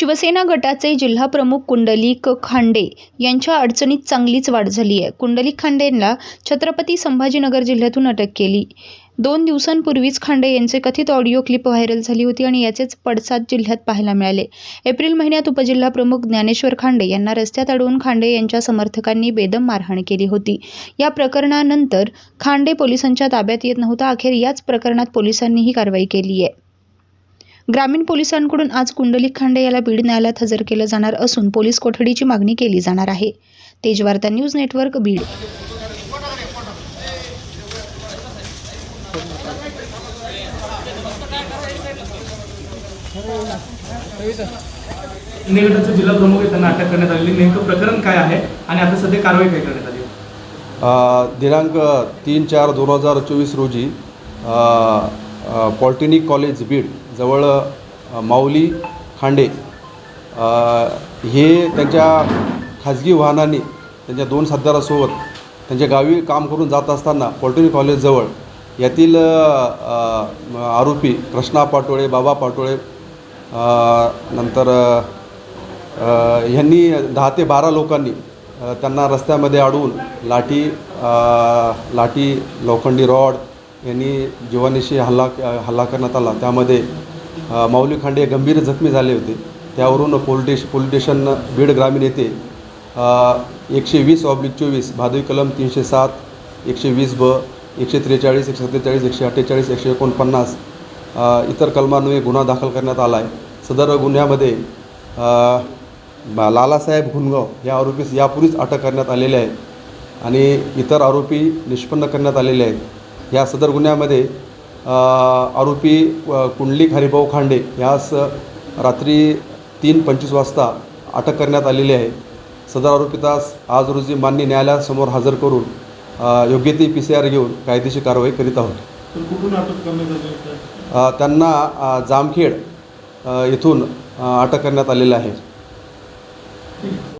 शिवसेना गटाचे जिल्हाप्रमुख कुंडलिक खांडे यांच्या अडचणीत चांगलीच वाढ झाली आहे. कुंडलिक खांडेंना छत्रपती संभाजीनगर जिल्ह्यातून अटक केली. दोन दिवसांपूर्वीच खांडे यांचे कथित ऑडिओ क्लिप व्हायरल झाली होती आणि याचेच पडसाद जिल्ह्यात पाहायला मिळाले. एप्रिल महिन्यात उपजिल्हाप्रमुख ज्ञानेश्वर खांडे यांना रस्त्यात अडवून खांडे यांच्या समर्थकांनी बेदम मारहाण केली होती. या प्रकरणानंतर खांडे पोलिसांच्या ताब्यात येत नव्हता. अखेर याच प्रकरणात पोलिसांनी ही कारवाई केली आहे. ग्रामीण पोलिसांकडून आज कुंडलिक खांडे याला बीड न्यायालयात हजर केलं जाणार असून पोलीस कोठडीची मागणी केली जाणार आहे. Tejvarta news network Beed. गटाचे जिल्हा प्रमुख त्यांना अटक करण्यात आलेली नेमकं प्रकरण काय आहे आणि आता सध्या कारवाई काय करण्यात आली? अ, दिनांक तीन चार दोन हजार चोवीस रोजी पॉलिटेक्निक कॉलेज बीड जवळ माऊली खांडे. हे त्यांच्या खाजगी वाहनाने त्यांच्या दोन साथीदारासोबत त्यांच्या गावी काम करून जात असताना पॉलिटेक्निक कॉलेजजवळ यातील आरोपी कृष्णा पाटोळे बाबा पाटोळे नंतर ह्यांनी दहा ते बारा लोकांनी त्यांना रस्त्यामध्ये अडवून लाठी लाठी लोखंडी रॉड यांनी जीवानीशी हल्ला हल्ला करण्यात आला. त्यामध्ये माऊली खांडे गंभीर जखमी झाले होते. त्यावरून पोलिटेश पोलिटेशन बीड ग्रामीण येथे एकशे वीस ऑब्लिक चोवीस भादवी कलम तीनशे सात एकशे वीस ब एकशे त्रेचाळीस एकशे सत्तेचाळीस एकशे अठ्ठेचाळीस एकशे एकोणपन्नास इतर कलमान्वये गुन्हा दाखल करण्यात आला आहे सदर गुन्ह्यामध्ये लालासाहेब हुनगाव या आरोपीस यापूर्वीच अटक करण्यात आलेले आहे आणि इतर आरोपी निष्पन्न करण्यात आलेले आहेत. या सदर गुन्ह्यामध्ये आरोपी कुंडलिक हरिभाऊ खांडे यास रात्री तीन पंचवीस वाजता अटक करण्यात आलेली आहे. सदर आरोपितास आज रोजी मान्य न्यायालयासमोर हजर करून योग्य ती पी सी आर घेऊन कायदेशीर कारवाई करीत आहोत. त्यांना जामखेड येथून अटक करण्यात आलेलं आहे.